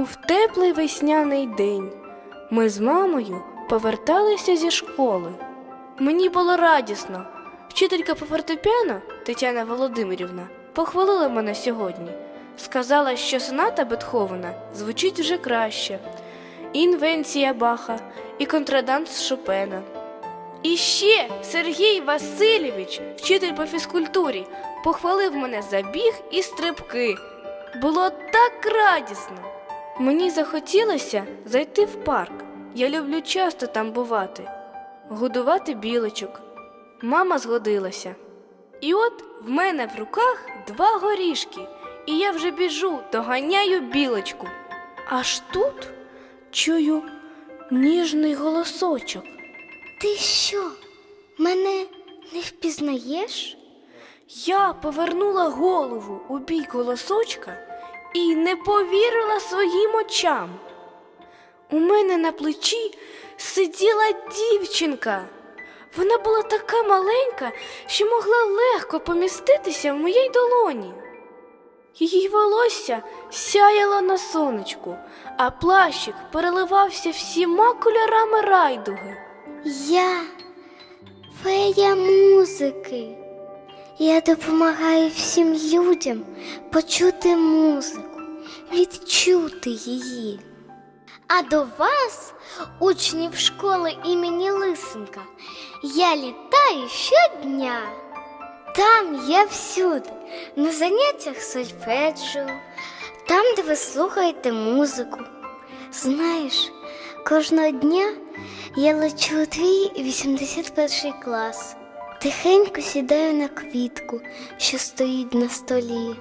Був теплий весняний день. Ми з мамою поверталися зі школи. Мені було радісно. Вчителька по фортепіано Тетяна Володимирівна похвалила мене сьогодні. Сказала, що соната Бетховена звучить вже краще, інвенція Баха, і контраданс Шопена. І ще Сергій Васильович, вчитель по фізкультурі, похвалив мене за біг і стрибки. Було так радісно. Мені захотілося зайти в парк. Я люблю часто там бувати, годувати білочок. Мама згодилася. І от в мене в руках два горішки, і я вже біжу, доганяю білочку. Аж тут чую ніжний голосочок. Ти що? Мене не впізнаєш? Я повернула голову у бік голосочка і не повірила своїм очам. У мене на плечі сиділа дівчинка. Вона була така маленька, що могла легко поміститися в моїй долоні. Її волосся сяяло на сонечку, а плащик переливався всіма кольорами райдуги. Я фея музики. Я допомагаю всім людям почути музику, відчути її. А до вас, учнів школи імені Лисенка, я літаю щодня. Там я всюди, на заняттях сольфеджіо, там, де ви слухаєте музику. Знаєш, кожного дня я лечу у твій 81 клас, тихенько сідаю на квітку, що стоїть на столі,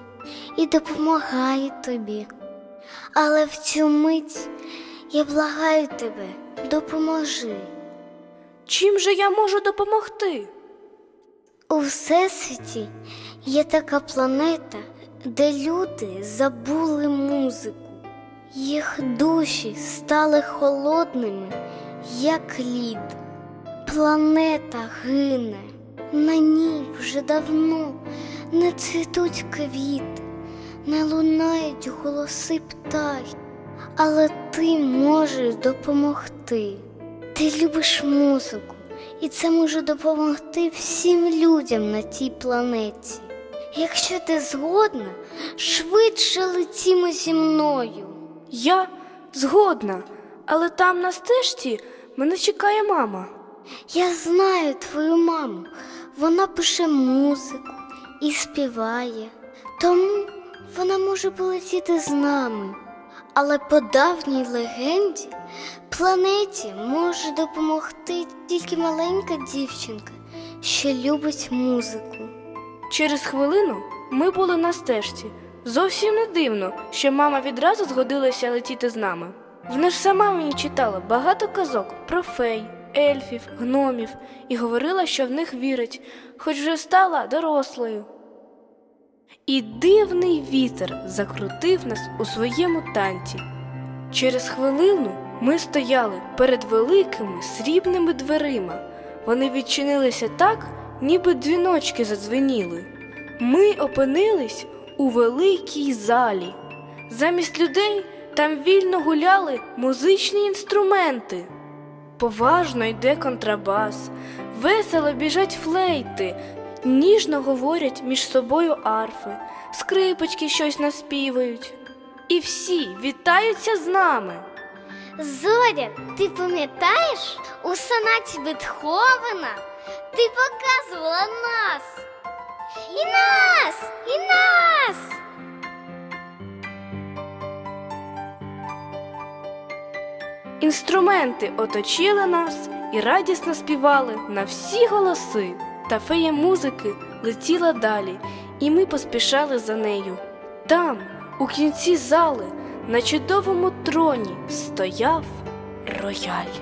і допомагаю тобі. Але в цю мить я благаю тебе, допоможи. Чим же я можу допомогти? У всесвіті є така планета, де люди забули музику. Їх душі стали холодними, як лід. Планета гине, на ній вже давно не цвітуть квіти, не лунають голоси птахів, але ти можеш допомогти. Ти любиш музику, і це може допомогти всім людям на тій планеті. Якщо ти згодна, швидше летімо зі мною. Я згодна, але там на стежці мене чекає мама. Я знаю твою маму. Вона пише музику і співає, тому вона може полетіти з нами. Але по давній легенді планеті може допомогти тільки маленька дівчинка, що любить музику. Через хвилину ми були на стежці. Зовсім не дивно, що мама відразу згодилася летіти з нами. Вона ж сама мені читала багато казок про фей, ельфів, гномів і говорила, що в них вірить, хоч вже стала дорослою. І дивний вітер закрутив нас у своєму танці. Через хвилину ми стояли перед великими срібними дверима. Вони відчинилися так, ніби дзвіночки задзвеніли. Ми опинились у великій залі. Замість людей там вільно гуляли музичні інструменти. Поважно йде контрабас, весело біжать флейти, ніжно говорять між собою арфи, скрипочки щось наспівають. І всі вітаються з нами. Зоря, ти пам'ятаєш у сонаті Бетховена? Ти показувала нас. І нас, і нас. Інструменти оточили нас і радісно співали на всі голоси. Та фея музики летіла далі, і ми поспішали за нею. Там, у кінці зали, на чудовому троні стояв рояль.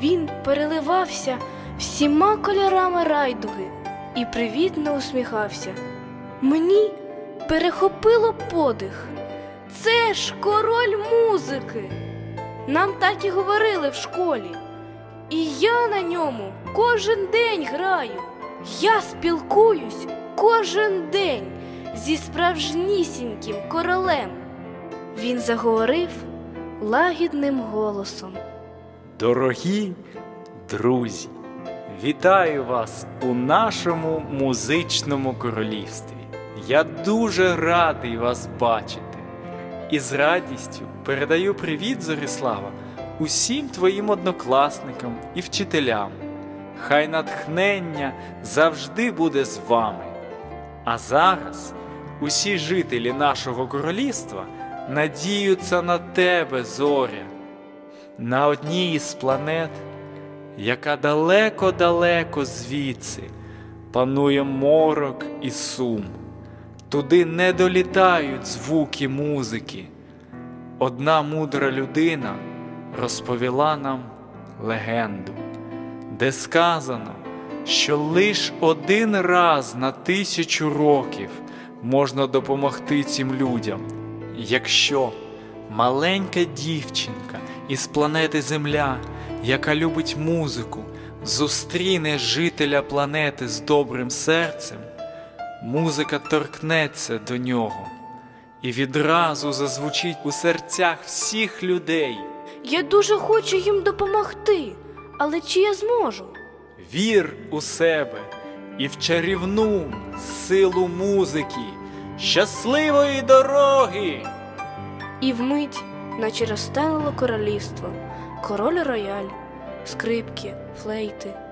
Він переливався всіма кольорами райдуги і привітно усміхався. Мені перехопило подих. Це ж король музики. Нам так і говорили в школі. І я на ньому кожен день граю. Я спілкуюсь кожен день зі справжнісіньким королем. Він заговорив, лагідним голосом. Дорогі друзі, вітаю вас у нашому музичному королівстві. Я дуже радий вас бачити і з радістю передаю привіт, Зорислава, усім твоїм однокласникам і вчителям. Хай натхнення завжди буде з вами. А зараз усі жителі нашого королівства надіються на тебе, зоря на одній із планет, яка далеко-далеко звідси панує морок і сум. Туди не долітають звуки музики. Одна мудра людина розповіла нам легенду, де сказано, що лиш один раз на тисячу років можна допомогти цим людям, якщо маленька дівчинка із планети Земля, яка любить музику, зустріне жителя планети з добрим серцем, музика торкнеться до нього і відразу зазвучить у серцях всіх людей. Я дуже хочу їм допомогти, але чи я зможу? Вір у себе і в чарівну силу музики. Щасливої дороги! І вмить, наче розтануло королівство, король рояль, скрипки, флейти.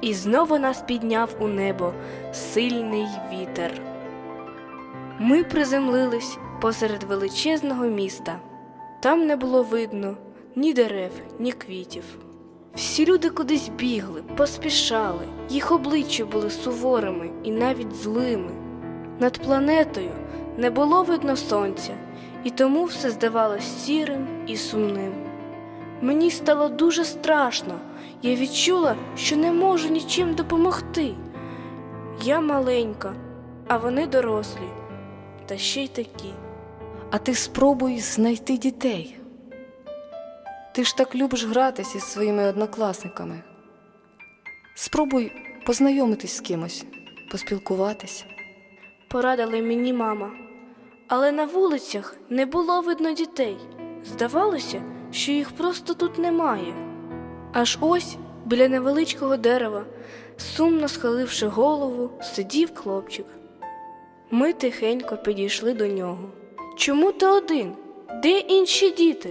І знову нас підняв у небо сильний вітер. Ми приземлились посеред величезного міста. Там не було видно ні дерев, ні квітів. Всі люди кудись бігли, поспішали, їх обличчя були суворими і навіть злими. Над планетою не було видно сонця, і тому все здавалось сірим і сумним. Мені стало дуже страшно, я відчула, що не можу нічим допомогти. Я маленька, а вони дорослі, та ще й такі. А ти спробуй знайти дітей. Ти ж так любиш гратися із своїми однокласниками. Спробуй познайомитись з кимось, поспілкуватись. Порадила мені мама. Але на вулицях не було видно дітей. Здавалося, що їх просто тут немає. Аж ось біля невеличкого дерева, сумно схиливши голову, сидів хлопчик. Ми тихенько підійшли до нього. Чому ти один? Де інші діти?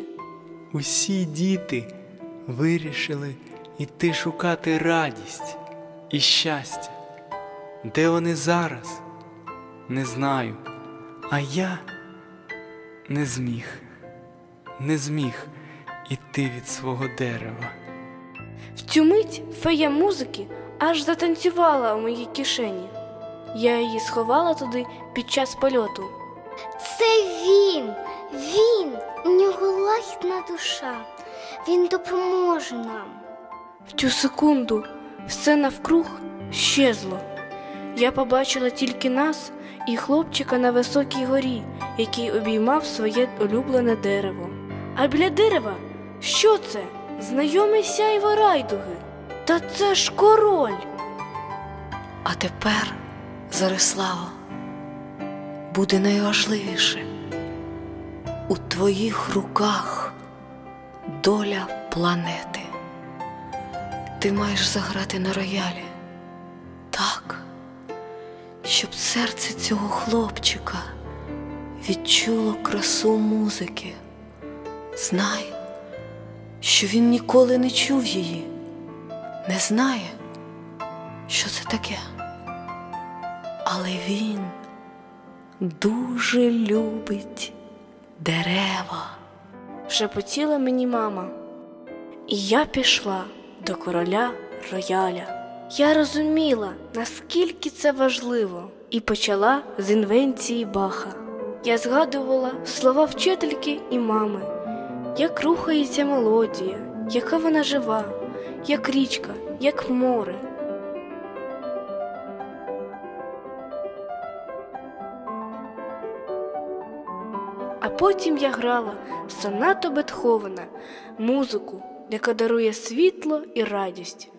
Усі діти вирішили йти шукати радість і щастя. Де вони зараз? Не знаю. А я не зміг, не зміг іти від свого дерева. В цю мить фея музики аж затанцювала у моїй кишені. Я її сховала туди під час польоту. Це він, він, у нього лагідна душа. Він допоможе нам. В цю секунду все навкруг щезло. Я побачила тільки нас і хлопчика на високій горі, який обіймав своє улюблене дерево. А біля дерева що це? Знайомий сяйво райдуги. Та це ж король. А тепер, Зариславо, буде найважливіше. У твоїх руках доля планети. Ти маєш заграти на роялі так, щоб серце цього хлопчика відчуло красу музики. Знай, що він ніколи не чув її, не знає, що це таке. Але він дуже любить дерева. шепотіла мені мама. І я пішла до короля рояля. Я розуміла, наскільки це важливо, і почала з інвенції Баха. Я згадувала слова вчительки і мами, як рухається мелодія, яка вона жива, як річка, як море. А потім я грала сонату Бетховена, музику, яка дарує світло і радість.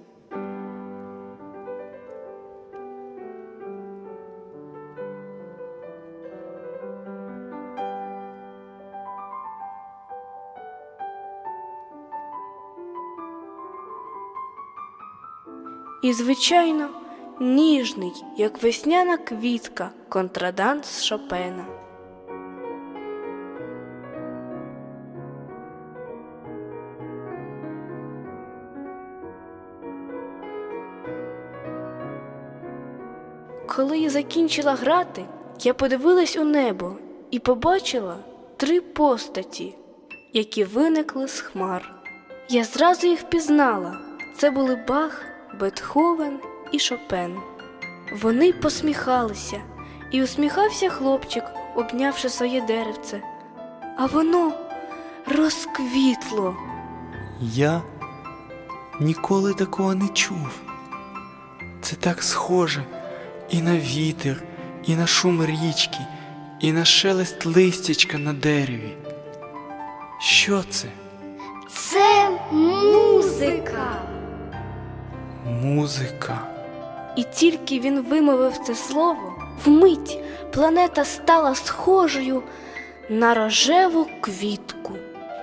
І, звичайно, ніжний, як весняна квітка, контраданс Шопена. Коли я закінчила грати, я подивилась у небо і побачила три постаті, які виникли з хмар. Я зразу їх пізнала. Це були Бах, Бетховен і Шопен. Вони посміхалися, і усміхався хлопчик, обнявши своє деревце. А воно розквітло. Я ніколи такого не чув. Це так схоже і на вітер, і на шум річки, і на шелест листячка на дереві. Що це? Це. Музика. І тільки він вимовив це слово, вмить планета стала схожою на рожеву квітку.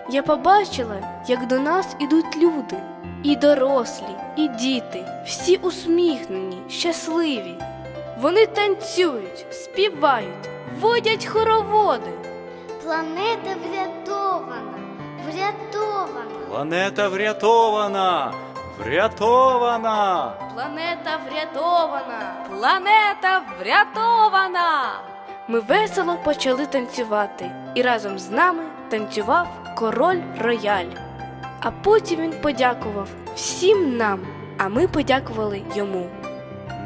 Я побачила, як до нас ідуть люди, і дорослі, і діти, всі усміхнені, щасливі. Вони танцюють, співають, водять хороводи. Планета врятована. Врятована. Планета врятована! Врятована! Планета врятована. Планета врятована! Ми весело почали танцювати, і разом з нами танцював король рояль. А потім він подякував всім нам, а ми подякували йому.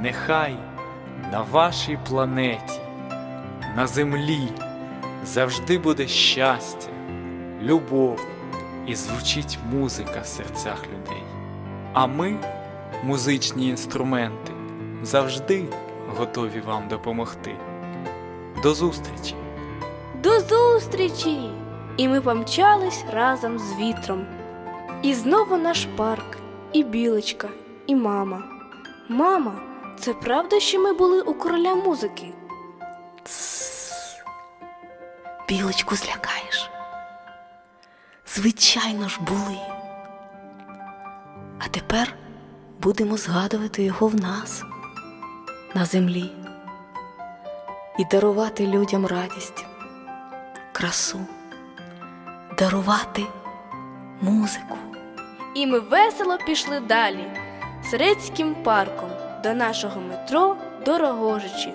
Нехай на вашій планеті, на землі завжди буде щастя, любов і звучить музика в серцях людей. А ми, музичні інструменти, завжди готові вам допомогти. До зустрічі! До зустрічі! І ми помчались разом з вітром. І знову наш парк, і білочка, і мама. Мама, це правда, що ми були у короля музики? Білочку злякаєш. Звичайно ж були. А тепер будемо згадувати його в нас, на землі, і дарувати людям радість, красу, дарувати музику. І ми весело пішли далі Сирецьким парком до нашого метро до Рогожичі.